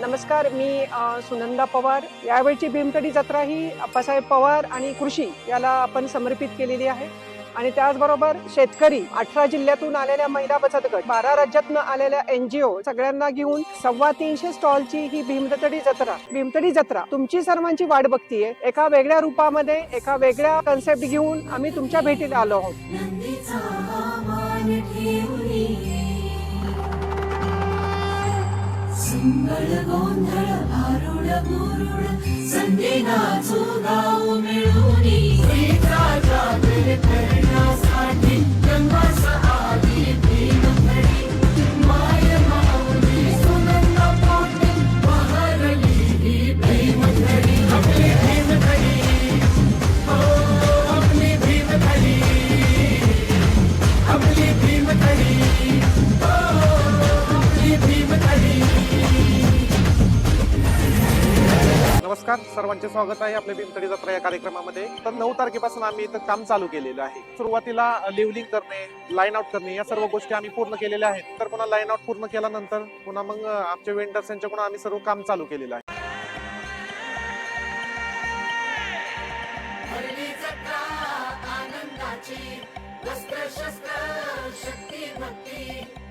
नमस्कार मी सुनंदा पवार. यावेळची भीमतडी जत्रा ही अप्पासाहेब पवार आणि कृषी याला आपण समर्पित केलेली आहे. आणि त्याचबरोबर शेतकरी अठरा जिल्ह्यातून आलेल्या महिला बचत गट बारा राज्यातून आलेल्या एनजीओ सगळ्यांना घेऊन सव्वा तीनशे स्टॉलची ही भीमतडी जत्रा. भीमतडी जत्रा तुमची सर्वांची वाट बघतीये. एका वेगळ्या रूपामध्ये एका वेगळ्या कन्सेप्ट घेऊन आम्ही तुमच्या भेटीला आलो आहोत. नंदीचा मान ठेवली सुंदर गोंधळ भारुड गुरुड संधी नाचू गाऊ मिळूनी करण्यासाठी नमस्कार सर्वांचे स्वागत आहे आपल्या भीमतडी जत्रा या कार्यक्रमामध्ये. तर नऊ तारखेपासून आम्ही इथं काम चालू केलेलं आहे. सुरुवातीला लिव्हलिंग करणे लाईन आउट करणे या सर्व गोष्टी आम्ही पूर्ण केलेल्या आहेत. तर पुन्हा लाईन आउट पूर्ण केल्यानंतर पुन्हा मग आमचे वेंडर्स यांच्याकडून आम्ही सर्व काम चालू केलेलं आहे. शस्त्र शक्ती भक्ती.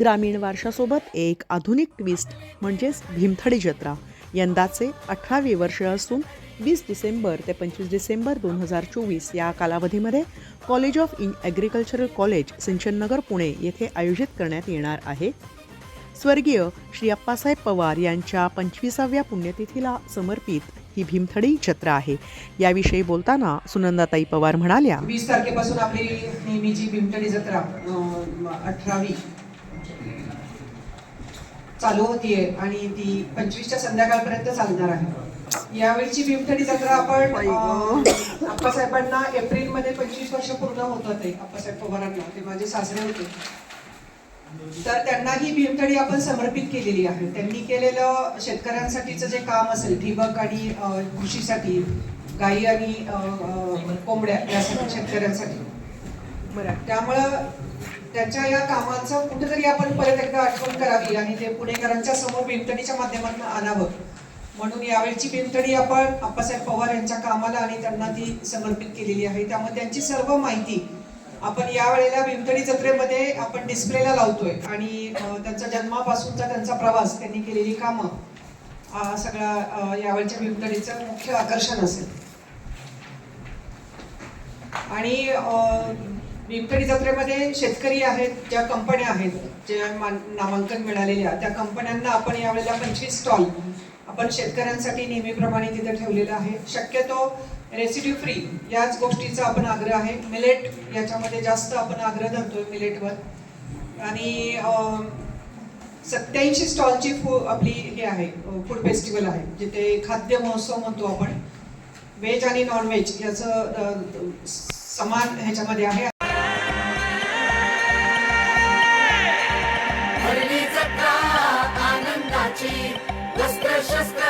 ग्रामीण वारशासोबत एक आधुनिक ट्विस्ट म्हणजेच भीमथडी जत्रा. यंदाचे अठरावे वर्ष असून वीस डिसेंबर ते पंचवीस डिसेंबर दोन हजार चोवीस या कालावधीमध्ये college of in agricultural college Sinchannagar Pune येथे आयोजित करण्यात येणार आहे. स्वर्गीय श्री अप्पासाहेब पवार यांच्या पंचवीसाव्या पुण्यतिथीला समर्पित ही भीमथडी जत्रा आहे. याविषयी बोलताना सुनंदाताई पवार म्हणाल्या वीस तारखेपासून आपली नेहमीची भीमथडी जत्रा अठरावी. चालू होतीये आणि ती पंचवीसच्या संध्याकाळपर्यंत चालणार आहे. यावेळची भीमतडी जत्रा आपण आप्पासाहेबांना एप्रिलमध्ये पंचवीस वर्ष पूर्ण होत होते आप्पासाहेब पवारांना ते माझे सासरे होते. तर त्यांना ही भीमतडी आपण समर्पित केलेली आहे. त्यांनी केलेलं शेतकऱ्यांसाठीचं जे काम असेल ठिबक आणि कृषीसाठी गाई आणि कोंबड्या यासाठी शेतकऱ्यांसाठी. बरं. त्यामुळं त्याच्या या कामाचं कुठेतरी आपण परत एकदा आठवण करावी आणि ते पुणेकरांच्या समोर भीमतडीच्या माध्यमातून आणावं. म्हणून यावेळची भीमतडी आपण आप्पासाहेब पवार यांच्या कामाला आणि त्यांना ती समर्पित केलेली आहे. त्यामुळे त्यांची सर्व माहिती आपण या वेळेला भीमतडी जत्रेमध्ये आपण डिस्प्लेला लावतोय. आणि त्यांचा जन्मापासूनचा त्यांचा प्रवास त्यांनी केलेली कामं हा सगळा यावेळच्या भीमतडीचं मुख्य आकर्षण असेल. आणि अं, जत्रेमध्ये शेतकरी आहेत ज्या कंपन्या आहेत ज्या नामांकन मिळालेल्या त्या कंपन्यांना आपण यावेळेला पंचवीस स्टॉल आपण शेतकऱ्यांसाठी नेहमीप्रमाणे तिथे ठेवलेलं आहे. शक्यतो रेसिड्यू फ्री याच गोष्टीचा आपण आग्रह आहे. मिलेट याच्यामध्ये जास्त आपण आग्रह धरतोय मिलेटवर आणि सत्याऐंशी स्टॉलची फू आपली हे आहे फूड फेस्टिवल आहे जिथे खाद्य महोत्सव म्हणतो आपण. व्हेज आणि नॉन व्हेज याचं समान ह्याच्यामध्ये आहे. Наша.